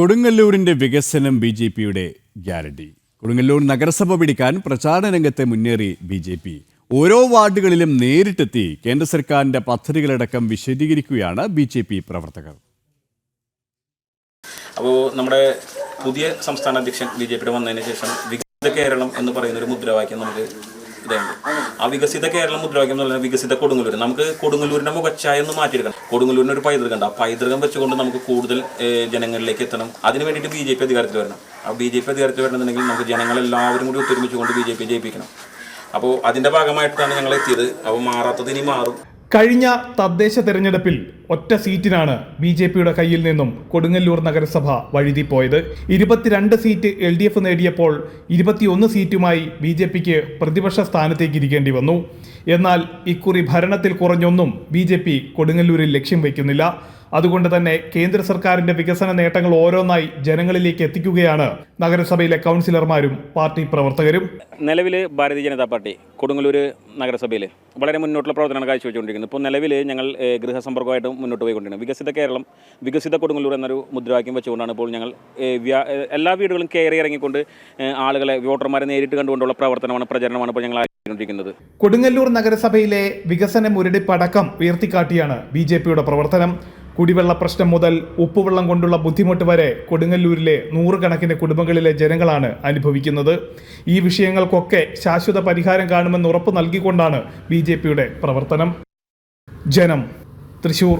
കൊടുങ്ങല്ലൂരിന്റെ വികസനം B J പിയുടെ guarantee. Kodungallur നഗരസഭ പിടിക്കാൻ പ്രചാരണ രംഗത്തെ മുന്നേറി ബി ജെ പി. ഓരോ വാർഡുകളിലും നേരിട്ടെത്തി കേന്ദ്ര സർക്കാരിന്റെ പദ്ധതികളടക്കം വിശദീകരിക്കുകയാണ് ബി ജെ പി പ്രവർത്തകർ. അപ്പോൾ നമ്മുടെ പുതിയ സംസ്ഥാന അധ്യക്ഷൻ ബി ജെ പിയുടെ വന്നതിന് ശേഷം വികസിത കേരളം എന്ന് പറയുന്ന ഒരു മുദ്രാവാക്യം നമുക്ക് ഇതുണ്ട് ആ വികസിത കേരള മുദ്രാവാക്യം എന്ന് പറയുന്നത് വികസിത കൊടുങ്ങല്ലൂർ നമുക്ക് കൊടുങ്ങല്ലൂരിന്റെ മുഖച്ഛായ ഒന്ന് മാറ്റിയെടുക്കണം. കൊടുങ്ങല്ലൂരിന് ഒരു പൈതൃകം ഉണ്ട്. ആ പൈതൃകം വെച്ചുകൊണ്ട് നമുക്ക് കൂടുതൽ ജനങ്ങളിലേക്ക് എത്തണം. അതിന് വേണ്ടിയിട്ട് ബി ജെ പി അധികാരത്തിൽ വരണം. ആ ബി ജെ പി അധികാരത്തിൽ വരണമെന്നുണ്ടെങ്കിൽ നമുക്ക് ജനങ്ങളെല്ലാവരും കൂടി ഒത്തൊരുമിച്ചുകൊണ്ട് ബി ജെ പി ജയിപ്പിക്കണം. അപ്പോൾ അതിന്റെ ഭാഗമായിട്ടാണ് ഞങ്ങൾ എത്തിയത് അപ്പോൾ മാറാത്തത് ഇനി മാറും. കഴിഞ്ഞ തദ്ദേശ തെരഞ്ഞെടുപ്പിൽ ഒറ്റ സീറ്റിനാണ് ബി ജെ പിയുടെ കയ്യിൽ നിന്നും കൊടുങ്ങല്ലൂർ നഗരസഭ വഴുതിപ്പോയത്. ഇരുപത്തിരണ്ട് സീറ്റ് എൽ ഡി എഫ് നേടിയപ്പോൾ ഇരുപത്തിയൊന്ന് സീറ്റുമായി ബി ജെ പിക്ക് പ്രതിപക്ഷ സ്ഥാനത്തേക്ക് ഇരിക്കേണ്ടി വന്നു. എന്നാൽ ഇക്കുറി ഭരണത്തിൽ കുറഞ്ഞൊന്നും ബി ജെ പി കൊടുങ്ങല്ലൂരിൽ ലക്ഷ്യം വയ്ക്കുന്നില്ല. അതുകൊണ്ട് തന്നെ കേന്ദ്ര സർക്കാരിന്റെ വികസന നേട്ടങ്ങൾ ഓരോന്നായി ജനങ്ങളിലേക്ക് എത്തിക്കുകയാണ് നഗരസഭയിലെ കൗൺസിലർമാരും പാർട്ടി പ്രവർത്തകരും. നിലവിൽ ഭാരതീയ ജനതാ പാർട്ടി കൊടുങ്ങല്ലൂർ നഗരസഭയിൽ വളരെ മുന്നോട്ടുള്ള പ്രവർത്തനമാണ് കാഴ്ചവെച്ചുകൊണ്ടിരിക്കുന്നത്. ഇപ്പോൾ നിലവിൽ ഞങ്ങൾ ഗൃഹസമ്പർക്കമായിട്ടും മുന്നോട്ട് പോയിക്കൊണ്ടിരിക്കുന്നത്. വികസിത കേരളം വികസിത കൊടുങ്ങല്ലൂർ എന്നൊരു മുദ്രാവാക്യം വെച്ചുകൊണ്ടാണ് ഇപ്പോൾ ഞങ്ങൾ എല്ലാ വീടുകളും കയറി ഇറങ്ങിക്കൊണ്ട് ആളുകളെ വോട്ടർമാരെ നേരിട്ട് കണ്ടുകൊണ്ടുള്ള പ്രവർത്തനമാണ് പ്രചരണമാണ് ഇപ്പോൾ ഞങ്ങൾ ആക്കിക്കൊണ്ടിരിക്കുന്നത് കൊടുങ്ങല്ലൂർ നഗരസഭയിലെ വികസന മുരടിപ്പടക്കം ഉയർത്തിക്കാട്ടിയാണ് ബി ജെ പിയുടെ പ്രവർത്തനം. കുടിവെള്ള പ്രശ്നം മുതൽ ഉപ്പുവെള്ളം കൊണ്ടുള്ള ബുദ്ധിമുട്ട് വരെ കൊടുങ്ങല്ലൂരിലെ നൂറുകണക്കിന് കുടുംബങ്ങളിലെ ജനങ്ങളാണ് അനുഭവിക്കുന്നത്. ഈ വിഷയങ്ങൾക്കൊക്കെ ശാശ്വത പരിഹാരം കാണുമെന്ന് ഉറപ്പ് നൽകിക്കൊണ്ടാണ് ബി പ്രവർത്തനം. ജനം തൃശൂർ.